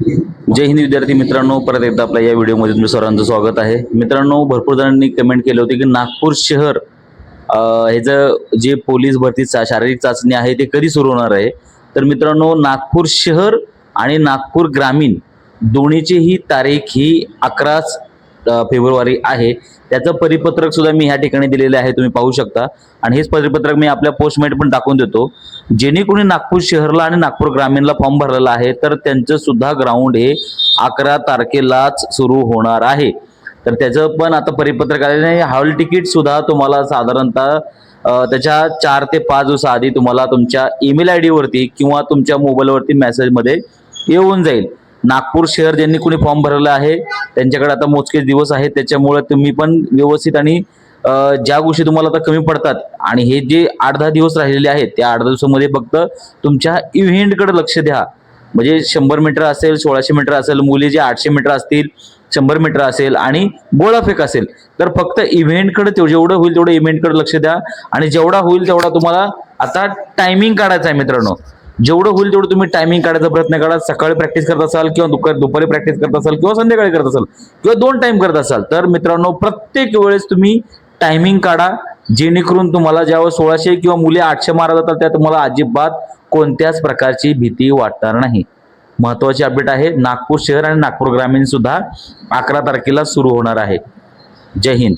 जय हिंद विद्यार्थी मित्रांनो. परत एकदा आपल्या या व्हिडिओमध्ये तुमचं सर्वांचं स्वागत आहे. मित्रांनो भरपूर जणांनी कमेंट केले होते की नागपूर शहर ह्याचं जे पोलीस भरती चा शारीरिक चाचणी आहे ते कधी सुरू होणार आहे? तर मित्रांनो नागपूर शहर आणि नागपूर ग्रामीण दोन्हीची ही तारीख ही अकराच फेब्रुवारी आहे. त्याचं परिपत्रक सुद्धा मी ह्या ठिकाणी दिलेलं आहे तुम्ही पाहू शकता. आणि हेच परिपत्रक मी आपल्या पोस्टमेट पण टाकून देतो. जेणे कोणी नागपूर शहरला आणि नागपूर ग्रामीणला फॉर्म भरलेला आहे तर त्यांचं सुद्धा ग्राउंड हे अकरा तारखेलाच सुरू होणार आहे. तर त्याचं पण आता परिपत्रक आलेलं आहे हॉल तिकीट सुद्धा तुम्हाला साधारणतः त्याच्या चार ते पाच दिवस आधी तुम्हाला तुमच्या ईमेल आय डीवरती किंवा तुमच्या मोबाईलवरती मेसेजमध्ये येऊन जाईल. नागपूर शहर ज्यांनी कोणी फॉर्म भरलेला आहे त्यांच्याकडे आता मोजकेच दिवस आहेत. त्याच्यामुळे तुम्ही पण व्यवस्थित आणि ज्या गोष्टी तुम्हाला आता कमी पडतात आणि हे जे आठ दहा दिवस राहिलेले आहेत त्या आठ दहा दिवसामध्ये फक्त तुमच्या इव्हेंटकडे लक्ष द्या. म्हणजे शंभर मीटर असेल सोळाशे मीटर असेल मुली जे आठशे मीटर असतील शंभर मीटर असेल आणि गोळाफेक असेल तर फक्त इव्हेंटकडे जेवढं होईल तेवढं इव्हेंटकडे लक्ष द्या आणि जेवढा होईल तेवढा तुम्हाला आता टायमिंग काढायचा आहे मित्रांनो. जेवढं होईल तेवढं तुम्ही टायमिंग काढायचा प्रयत्न करा. सकाळी प्रॅक्टिस करत असाल किंवा दुपारी दुपारी प्रॅक्टिस करत असाल किंवा संध्याकाळी करत असाल किंवा दोन टाइम करत असाल तर मित्रांनो प्रत्येक वेळेस तुम्ही टायमिंग काढा. जेणेकरून तुम्हाला ज्यावेळेस सोळाशे किंवा मुले आठशे मारा जातात त्या तुम्हाला अजिबात कोणत्याच प्रकारची भीती वाटणार नाही. महत्वाची अपडेट आहे नागपूर शहर आणि नागपूर ग्रामीण सुद्धा अकरा तारखेला सुरू होणार आहे. जय हिंद.